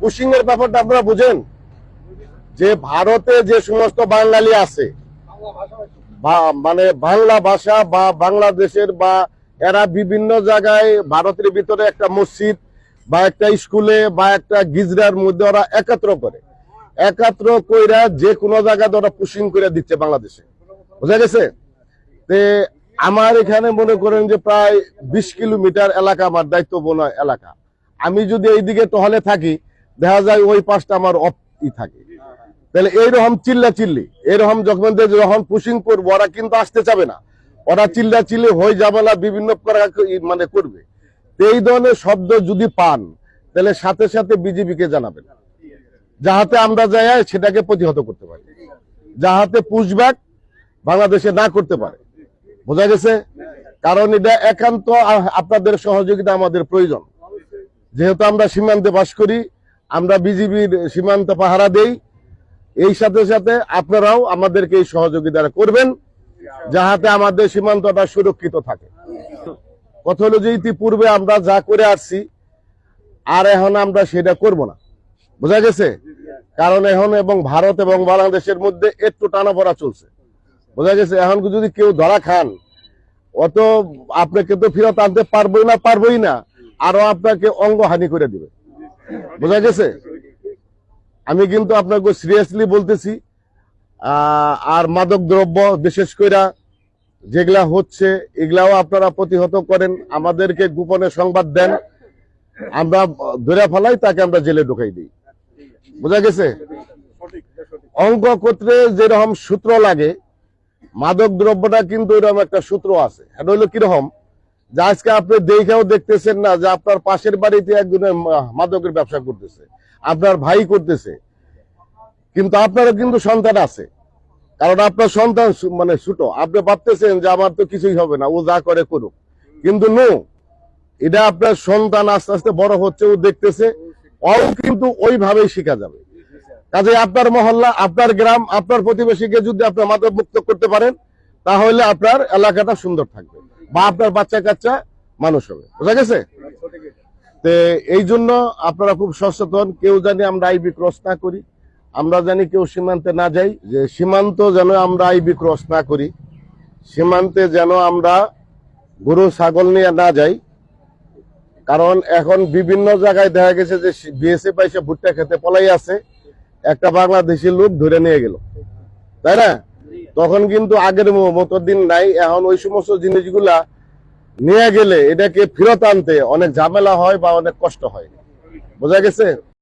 Pushing এর ব্যাপারটা আপনারা বুঝেন? যে ভারতে যে সমস্ত বাঙালি আছে মানে বাংলা ভাষা বা বাংলাদেশের বা এরা বিভিন্ন জায়গায় ভারতের ভিতরে একটা মসজিদ বা একটা স্কুলে বা একটা গিজরার মধ্যে ওরা একাত্র করে। একাত্র কইরা যে কোনো জায়গায় ওরা পুশিং করে দিচ্ছে বাংলাদেশে। বুঝা গেছে? তে আমার এখানে মনে করেন যে প্রায় বিশ কিলোমিটার এলাকা আমার দায়িত্বপূর্ণ এলাকা। আমি যদি এইদিকে টহলে থাকি দেখা যায় ওই পাশটা আমার ই থাকে। তাহলে এইরকম চিল্লা চিল্লি এরকম যখন যখন পুশিং করব, ওরা কিন্তু আসতে চাবে না। ওরা চিল্লা চিল্লি হয়ে যাবে না, বিভিন্ন মানে করবে। এই ধরনের শব্দ যদি পান, তাহলে সাথে সাথে বিজেপিকে জানাবেন। যাহাতে আমরা যাই, সেটাকে প্রতিহত করতে পারি। যাহাতে পুশব্যাক বাংলাদেশে না করতে পারে। বোঝা গেছে? কারণ এটা একান্ত আপনাদের সহযোগিতা আমাদের প্রয়োজন। যেহেতু আমরা সীমান্তে বাস করি আমরা বিজিবির সীমান্ত পাহারা দেই। এই সাথে সাথে আপনারাও আমাদেরকে এই সহযোগিতা করবেন, যাহাতে আমাদের সীমান্তটা সুরক্ষিত থাকে। কথা হলো যে ইতিপূর্বে আমরা যা করে আসছি, আর এখন আমরা সেটা করব না। বোঝা গেছে? কারণ এখন এবং ভারত এবং বাংলাদেশের মধ্যে একটু টানা টানাপড়া চলছে। বোঝা গেছে? এখন যদি কেউ ধরা খান, অত আপনাকে তো ফেরত আনতে পারবোই না, পারবই না আরও আপনাকে অঙ্গহানি করে দিবে। বোঝা গেছে? আমি কিন্তু আপনাকে সিরিয়াসলি বলতেছি আর মাদক দ্রব্য বিশেষ করে যেগুলা হচ্ছে, এগুলাও আপনারা প্রতিহত করেন, আমাদেরকে গোপনে সংবাদ দেন, আমরা ধরে ফেলাই তাকে আমরা জেলে ঢুকাই দিই। বোঝা গেছে? অঙ্ক করতে যেরকম সূত্র লাগে, মাদক দ্রব্যটা কিন্তু এরকম একটা সূত্র আছে। এটা হলো কীরকম? আজকে আপনি দেখেও দেখতেছেন না যে আপনার পাশের বাড়িতে একজনের মাদকের ব্যবসা করতেছে, আপনার ভাই করতেছে। কিন্তু আপনারও কিন্তু সন্তান আছে। কারণ আপনার সন্তান মানে ছোট। আপনি ভাবতেছেন যে আমার তো কিছুই হবে না, ও যা করে করুক। কিন্তু নো, এটা আপনার সন্তান আস্তে আস্তে বড় হচ্ছে, ও দেখতেছে ও কিন্তু ওইভাবেই শেখা যাবে। কাজে আপনার মহল্লা, আপনার গ্রাম, আপনার প্রতিবেশীকে যদি আপনার মাদক মুক্ত করতে পারেন, তাহলে আপনার এলাকাটা সুন্দর থাকবে। বা আপনার বাচ্চা কাচ্চা মানুষ হবে। বুঝা গেছে? তে এই জন্য আপনারা খুব সচেতন। কেউ জানি আমরা আইবি ক্রস না করি। আমরা জানি কেউ সীমান্তে না যাই। যে সীমান্ত যেন আমরা আইবি ক্রস না করি, সীমান্তে যেন আমরা গরু, ছাগল নিয়ে না যাই। কারণ এখন বিভিন্ন জায়গায় দেখা গেছে যে বিএসএফ এসে ভুট্টা খেতে পলাই আছে। একটা বাংলাদেশি লোক ধরে নিয়ে গেল। তাই না? তখন কিন্তু আগের মতো দিন নাই, এখন ওই সমস্ত জিনিসগুলা নিয়ে গেলে এটাকে ফেরত আনতে অনেক ঝামেলা হয় বা অনেক কষ্ট হয়। বোঝা গেছে?